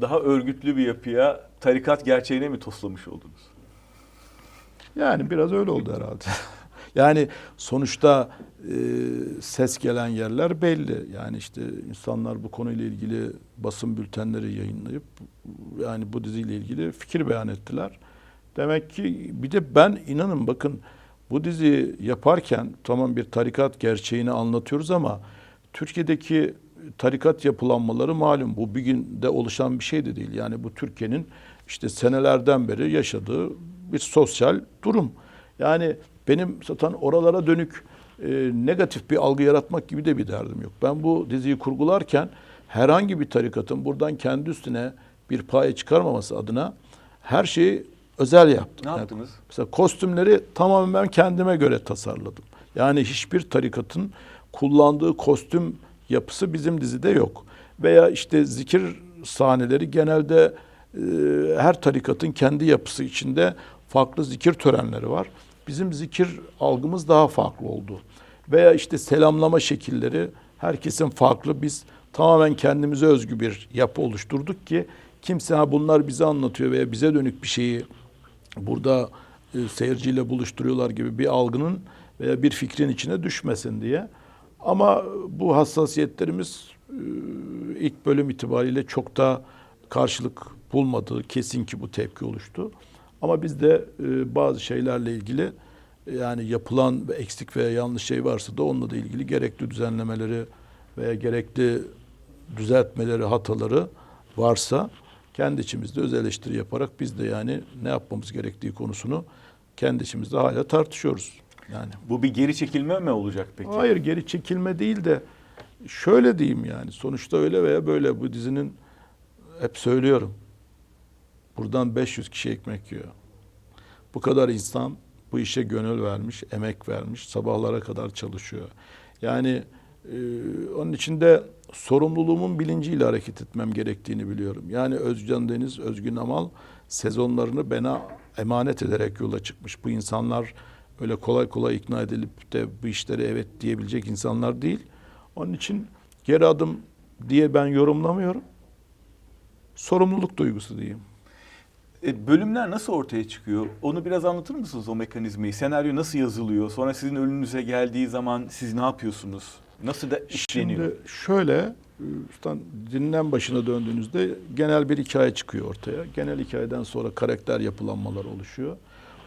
daha örgütlü bir yapıya, tarikat gerçeğine mi toslamış oldunuz? Yani biraz öyle oldu herhalde. yani sonuçta e, ses gelen yerler belli. Yani işte insanlar bu konuyla ilgili basın bültenleri yayınlayıp yani bu diziyle ilgili fikir beyan ettiler. Demek ki bir de ben inanın bakın bu diziyi yaparken tamam bir tarikat gerçeğini anlatıyoruz ama Türkiye'deki tarikat yapılanmaları malum bu bir günde oluşan bir şey de değil. Yani bu Türkiye'nin işte senelerden beri yaşadığı bir sosyal durum. Yani benim zaten oralara dönük e, negatif bir algı yaratmak gibi de bir derdim yok. Ben bu diziyi kurgularken herhangi bir tarikatın buradan kendi üstüne bir paye çıkarmaması adına her şeyi özel yaptım. Ne Yani yaptınız? Mesela kostümleri tamamen ben kendime göre tasarladım. Yani hiçbir tarikatın kullandığı kostüm yapısı bizim dizide yok. Veya işte zikir sahneleri genelde e, her tarikatın kendi yapısı içinde farklı zikir törenleri var. Bizim zikir algımız daha farklı oldu. Veya işte selamlama şekilleri herkesin farklı. Biz tamamen kendimize özgü bir yapı oluşturduk ki kimse ha bunlar bize anlatıyor veya bize dönük bir şeyi burada e, seyirciyle buluşturuyorlar gibi bir algının veya bir fikrin içine düşmesin diye. Ama bu hassasiyetlerimiz e, ilk bölüm itibariyle çok da karşılık bulmadı. Kesin ki bu tepki oluştu. Ama biz de e, bazı şeylerle ilgili yani yapılan eksik veya yanlış şey varsa da onunla da ilgili gerekli düzenlemeleri veya gerekli düzeltmeleri, hataları varsa kendi içimizde öz eleştiri yaparak biz de yani ne yapmamız gerektiği konusunu kendi içimizde hala tartışıyoruz. Yani Bu bir geri çekilme mi olacak peki? Hayır geri çekilme değil de şöyle diyeyim yani sonuçta öyle veya böyle bu dizinin hep söylüyorum. Buradan 500 kişi ekmek yiyor. Bu kadar insan bu işe gönül vermiş, emek vermiş, sabahlara kadar çalışıyor. Yani e, onun için de sorumluluğumun bilinciyle hareket etmem gerektiğini biliyorum. Yani Özcan Deniz, Özgün Amal sezonlarını bana emanet ederek yola çıkmış. Bu insanlar öyle kolay kolay ikna edilip de bu işlere evet diyebilecek insanlar değil. Onun için geri adım diye ben yorumlamıyorum. Sorumluluk duygusu diyeyim. E, bölümler nasıl ortaya çıkıyor? Onu biraz anlatır mısınız o mekanizmayı? Senaryo nasıl yazılıyor? Sonra sizin önünüze geldiği zaman siz ne yapıyorsunuz? Nasıl da işleniyor? Şimdi şöyle, üstten dinlen başına döndüğünüzde genel bir hikaye çıkıyor ortaya. Genel hikayeden sonra karakter yapılanmalar oluşuyor.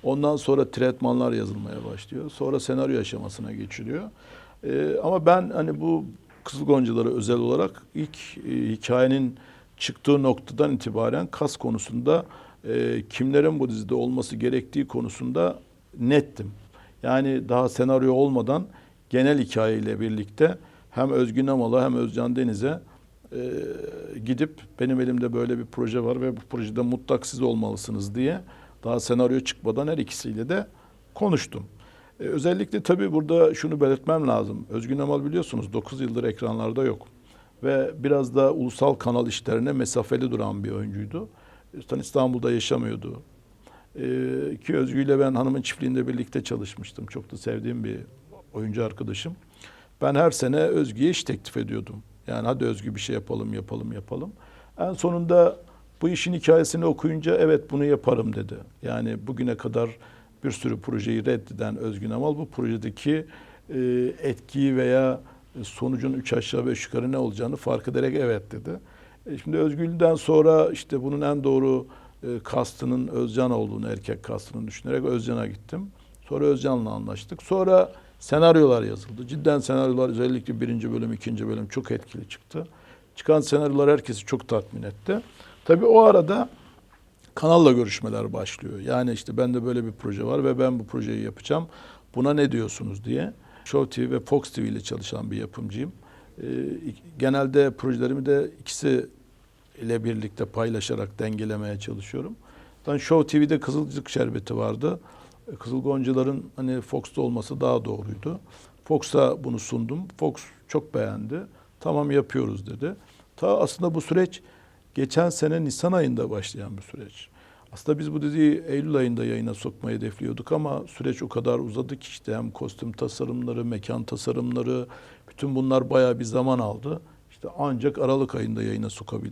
Ondan sonra tretmanlar yazılmaya başlıyor. Sonra senaryo aşamasına geçiliyor. Ee, ama ben hani bu Kızıl Goncaları özel olarak ilk e, hikayenin çıktığı noktadan itibaren kas konusunda e, kimlerin bu dizide olması gerektiği konusunda nettim. Yani daha senaryo olmadan genel hikayeyle birlikte hem Özgün Amal'a hem Özcan Deniz'e e, gidip benim elimde böyle bir proje var ve bu projede mutlak siz olmalısınız diye daha senaryo çıkmadan her ikisiyle de konuştum. E, özellikle tabii burada şunu belirtmem lazım. Özgün Amal biliyorsunuz 9 yıldır ekranlarda yok. Ve biraz da ulusal kanal işlerine mesafeli duran bir oyuncuydu. Zaten İstanbul'da yaşamıyordu. E, ki Özgü ile ben hanımın çiftliğinde birlikte çalışmıştım. Çok da sevdiğim bir oyuncu arkadaşım. Ben her sene Özgü'ye iş teklif ediyordum. Yani hadi Özgü bir şey yapalım, yapalım, yapalım. En sonunda bu işin hikayesini okuyunca evet bunu yaparım dedi. Yani bugüne kadar bir sürü projeyi reddeden Özgün Amal bu projedeki e, etkiyi veya sonucun üç aşağı beş yukarı ne olacağını fark ederek evet dedi. E, şimdi Özgül'den sonra işte bunun en doğru e, kastının Özcan olduğunu, erkek kastının düşünerek Özcan'a gittim. Sonra Özcan'la anlaştık. Sonra senaryolar yazıldı. Cidden senaryolar özellikle birinci bölüm, ikinci bölüm çok etkili çıktı. Çıkan senaryolar herkesi çok tatmin etti. Tabii o arada kanalla görüşmeler başlıyor. Yani işte bende böyle bir proje var ve ben bu projeyi yapacağım. Buna ne diyorsunuz diye. Show TV ve Fox TV ile çalışan bir yapımcıyım. Ee, genelde projelerimi de ikisi ile birlikte paylaşarak dengelemeye çalışıyorum. Ben Show TV'de Kızılcık Şerbeti vardı. Kızıl Goncaların hani Fox'ta olması daha doğruydu. Fox'a bunu sundum. Fox çok beğendi. Tamam yapıyoruz dedi. Ta aslında bu süreç geçen sene Nisan ayında başlayan bir süreç. Aslında biz bu diziyi Eylül ayında yayına sokmayı hedefliyorduk ama süreç o kadar uzadı ki işte hem kostüm tasarımları, mekan tasarımları, bütün bunlar bayağı bir zaman aldı. İşte ancak Aralık ayında yayına sokabildik.